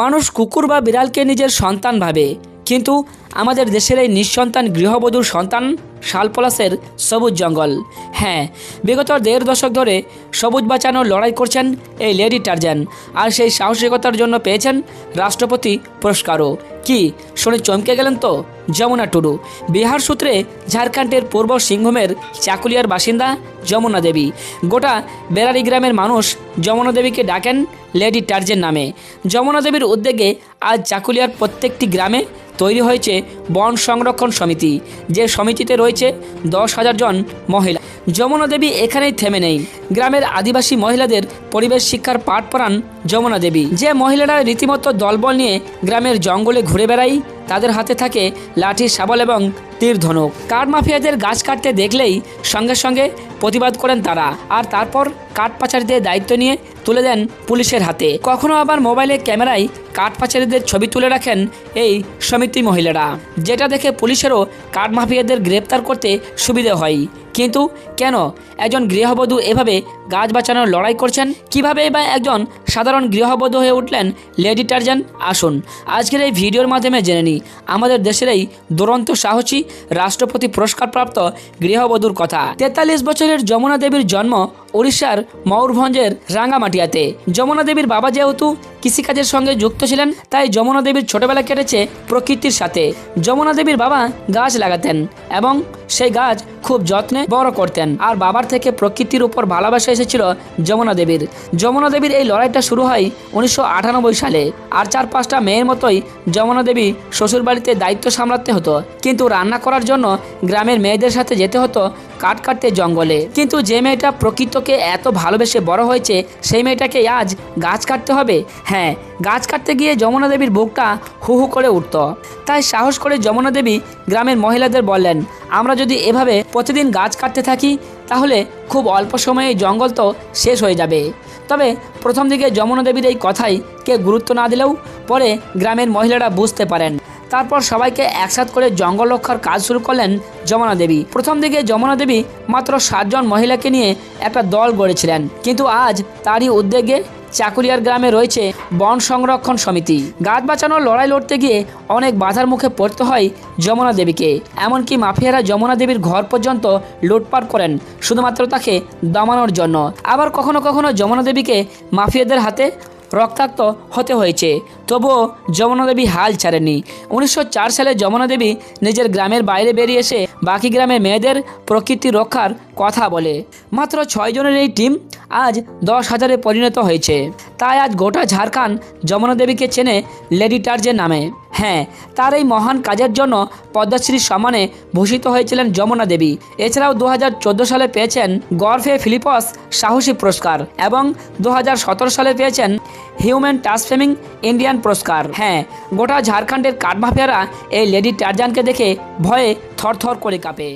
মানুষ কুকুর বা বিড়ালকে নিজের সন্তান ভাবে। কিন্তু আমাদের দেশের এই নিঃসন্তান গৃহবধূর সন্তান শালপলাশের সবুজ জঙ্গল। হ্যাঁ বিগত দেড় দশক ধরে সবুজ বাঁচানোর লড়াই করছেন এই লেডি টার্জান। আর সেই সাহসিকতার জন্য পেয়েছেন রাষ্ট্রপতি পুরস্কারও। কি? শুনে, চমকে গেলেন তো? যমুনা টুডু, বিহার সূত্রে ঝাড়খণ্ডের পূর্ব সিংভূমের চাকুলিয়ার বাসিন্দা যমুনা দেবী। গোটা বেরারি গ্রামের মানুষ যমুনা দেবীকে ডাকেন লেডি টার্জেন নামে। যমুনা দেবীর উদ্যোগে আজ চাকুলিয়ার প্রত্যেকটি গ্রামে তৈরি হয়েছে বন সংরক্ষণ সমিতি, যে সমিতিতে রয়েছে দশ হাজার জন মহিলা। যমুনা দেবী এখানেই থেমে নেই। গ্রামের আদিবাসী মহিলাদের পরিবেশ শিক্ষার পাঠ পড়ান যমুনা দেবী। যে মহিলারা রীতিমতো দলবল নিয়ে গ্রামের জঙ্গলে ঘুরে বেড়াই তাদের হাতে থাকে লাঠি, শাবল এবং তীর ধনুক। কাঠ মাফিয়াদের গাছ কাটতে দেখলেই সঙ্গে সঙ্গে প্রতিবাদ করেন তারা। আর তারপর কাঠ পাচারীদের দায়িত্ব নিয়ে তুলে দেন পুলিশের হাতে। কখনো আবার মোবাইলে ক্যামেরায় কাঠ পাচারীদের ছবি তুলে রাখেন এই সমিতি মহিলারা। যেটা দেখে পুলিশেরও কাঠ মাফিয়াদের গ্রেপ্তার করতে সুবিধে হয়। কিন্তু কেন একজন গৃহবধূ এভাবে গাছ বাঁচানোর লড়াই করছেন? কীভাবে বা একজন সাধারণ গৃহবধূ হয়ে উঠলেন লেডি টার্জান? আসুন, আজকের এই ভিডিওর মাধ্যমে জেনে নিই। আমাদের দেশের এই দুরন্ত সাহসী রাষ্ট্রপতি পুরস্কারপ্রাপ্ত গৃহবধূর কথা। তেতাল্লিশ বছরের যমুনা দেবীর জন্ম উড়িষ্যার ময়ূরভঞ্জের রাঙ্গামাটিয়াতে। যমুনা দেবীর বাবা যেহেতু কৃষিকাজের সঙ্গে যুক্ত ছিলেন, তাই যমুনা দেবীর ছোটবেলা কেটেছে প্রকৃতির সাথে। যমুনা দেবীর বাবা গাছ লাগাতেন। এবং সেই গাছ খুব যত্নে বড় করতেন। আর বাবার থেকে প্রকৃতির উপর ভালোবাসা এসেছিল যমুনা দেবীর। যমুনা দেবীর এই লড়াইটা শুরু হয় উনিশশো আটানব্বই সালে। আর চার পাঁচটা মেয়ের মতোই যমুনা দেবী শ্বশুরবাড়িতে দায়িত্ব সামলাতে হতো। কিন্তু রান্না করার জন্য গ্রামের মেয়েদের সাথে যেতে হতো কাঠ কাটতে জঙ্গলে। কিন্তু যে মেয়েটা প্রকৃতকে এত ভালোবেসে বড় হয়েছে, সেই মেয়েটাকে আজ গাছ কাটতে হবে? হ্যাঁ গাছ কাটতে গিয়ে যমুনা দেবীর বুকটা হু হু করে উঠত। তাই সাহস করে যমুনা দেবী গ্রামের মহিলাদের বললেন, আমরা যদি এভাবে প্রতিদিন গাছ কাটতে থাকি, তাহলে খুব অল্প সময়ে জঙ্গল তো শেষ হয়ে যাবে। তবে প্রথম দিকে যমুনা দেবীর এই কথাই কে গুরুত্ব না দিলেও পরে গ্রামের মহিলারা বুঝতে পারেন। তারপর সবাইকে একসাথ করে জঙ্গল রক্ষার কাজ শুরু করলেন যমুনা দেবী। প্রথম দিকে যমুনা দেবী মাত্র সাতজন মহিলাকে নিয়ে একটা দল গড়েছিলেন। কিন্তু আজ তারই উদ্যোগে চাকুরিয়ার গ্রামে রয়েছে বন সংরক্ষণ সমিতি। গাছ বাঁচানোর লড়াই লড়তে গিয়ে অনেক বাধার মুখে পড়তে হয় যমুনা দেবীকে। এমনকি মাফিয়ারা যমুনা দেবীর ঘর পর্যন্ত লুটপাট করেন, শুধুমাত্র তাকে দমানোর জন্য। আবার কখনো কখনো যমুনা দেবীকে মাফিয়াদের হাতে রক্তাক্ত হতে হয়েছে। তবুও যমুনা দেবী হাল ছাড়েনি উনিশশো চার সালে যমুনা দেবী নিজের গ্রামের বাইরে বেরিয়ে এসে বাকি গ্রামের মেয়েদের প্রকৃতি রক্ষার কথা বলে। মাত্র ছয়জনের এই টিম আজ দশ হাজারে পরিণত হয়েছে। তাই আজ গোটা ঝাড়খণ্ড যমুনা দেবীকে চেনে লেডি টার্জের নামে। হ্যাঁ তার এই মহান কাজের জন্য পদ্মশ্রীর সম্মানে ভূষিত হয়েছিলেন যমুনা দেবী। এছাড়াও দু হাজার চোদ্দ সালে পেয়েছেন গর্ফে ফিলিপস সাহসী পুরস্কার এবং দু হাজার সতেরো সালে পেয়েছেন হিউম্যান টাসফেমিং ইন্ডিয়ান পুরস্কার। হ্যাঁ গোটা ঝাড়খণ্ডের কাঠমাফিয়ারা এই লেডি টার্জানকে দেখে ভয়ে থরথর করে কাঁপে।